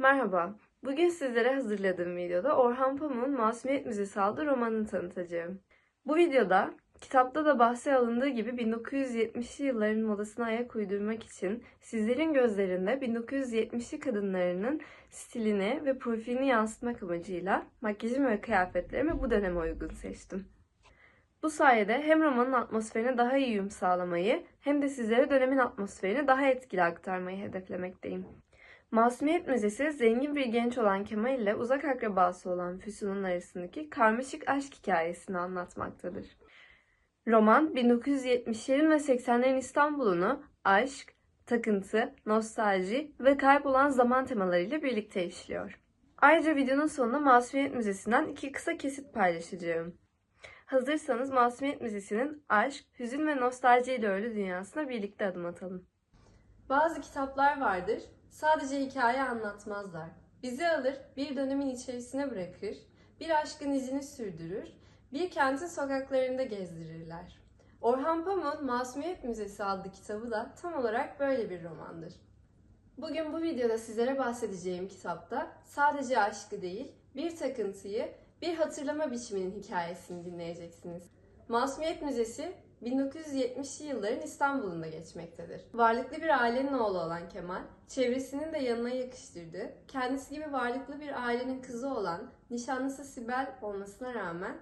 Merhaba. Bugün sizlere hazırladığım videoda Orhan Pamuk'un Masumiyet Müzesi adlı romanını tanıtacağım. Bu videoda kitapta da bahse alındığı gibi 1970'li yılların modasına ayak uydurmak için sizlerin gözlerinde 1970'li kadınlarının stilini ve profilini yansıtmak amacıyla makyajım ve kıyafetlerimi bu döneme uygun seçtim. Bu sayede hem romanın atmosferine daha iyi uyum sağlamayı hem de sizlere dönemin atmosferini daha etkili aktarmayı hedeflemekteyim. Masumiyet Müzesi zengin bir genç olan Kemal ile uzak akrabası olan Füsun'un arasındaki karmaşık aşk hikayesini anlatmaktadır. Roman 1970'lerin ve 80'lerin İstanbul'unu aşk, takıntı, nostalji ve kaybolan zaman temalarıyla birlikte işliyor. Ayrıca videonun sonunda Masumiyet Müzesi'nden iki kısa kesit paylaşacağım. Hazırsanız Masumiyet Müzesi'nin aşk, hüzün ve nostalji ile ölü dünyasına birlikte adım atalım. Bazı kitaplar vardır, sadece hikaye anlatmazlar. Bizi alır, bir dönemin içerisine bırakır, bir aşkın izini sürdürür, bir kentin sokaklarında gezdirirler. Orhan Pamuk'un Masumiyet Müzesi adlı kitabı da tam olarak böyle bir romandır. Bugün bu videoda sizlere bahsedeceğim kitapta sadece aşkı değil, bir takıntıyı, bir hatırlama biçiminin hikayesini dinleyeceksiniz. Masumiyet Müzesi 1970'li yılların İstanbul'unda geçmektedir. Varlıklı bir ailenin oğlu olan Kemal, çevresinin de yanına yakıştırdığı, kendisi gibi varlıklı bir ailenin kızı olan nişanlısı Sibel olmasına rağmen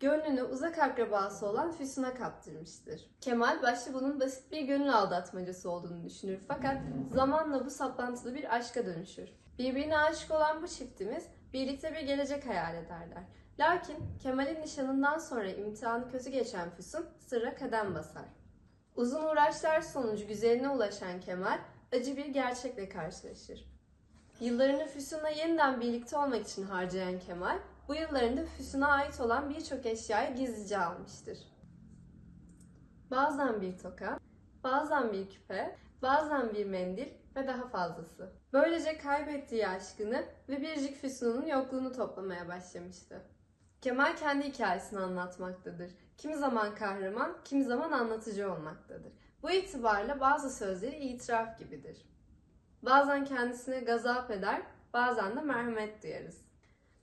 gönlünü uzak akrabası olan Füsun'a kaptırmıştır. Kemal başta bunun basit bir gönül aldatmacası olduğunu düşünür fakat zamanla bu saplantılı bir aşka dönüşür. Birbirine aşık olan bu çiftimiz birlikte bir gelecek hayal ederler. Lakin Kemal'in nişanından sonra imtihanı kötü geçen Füsun sırra kadem basar. Uzun uğraşlar sonucu güzeline ulaşan Kemal acı bir gerçekle karşılaşır. Yıllarını Füsun'la yeniden birlikte olmak için harcayan Kemal, bu yıllarında Füsun'a ait olan birçok eşyayı gizlice almıştır. Bazen bir toka, bazen bir küpe, bazen bir mendil ve daha fazlası. Böylece kaybettiği aşkını ve biricik Füsun'un yokluğunu toplamaya başlamıştı. Kemal kendi hikayesini anlatmaktadır. Kimi zaman kahraman, kimi zaman anlatıcı olmaktadır. Bu itibarla bazı sözleri itiraf gibidir. Bazen kendisine gazap eder, bazen de merhamet duyarız.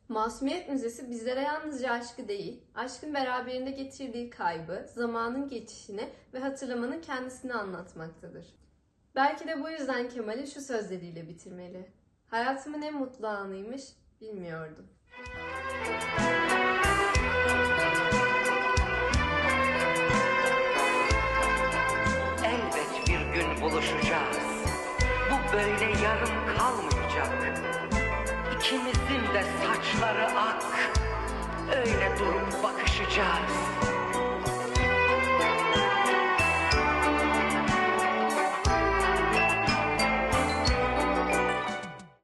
Masumiyet Müzesi bizlere yalnızca aşkı değil, aşkın beraberinde getirdiği kaybı, zamanın geçişini ve hatırlamanın kendisini anlatmaktadır. Belki de bu yüzden Kemal'i şu sözleriyle bitirmeli. Hayatımın en mutlu anıymış, bilmiyordum. Elbet bir gün buluşacağız. Bu böyle yarım kalmayacak. İkimizin de saçları ak. Öyle durup bakışacağız.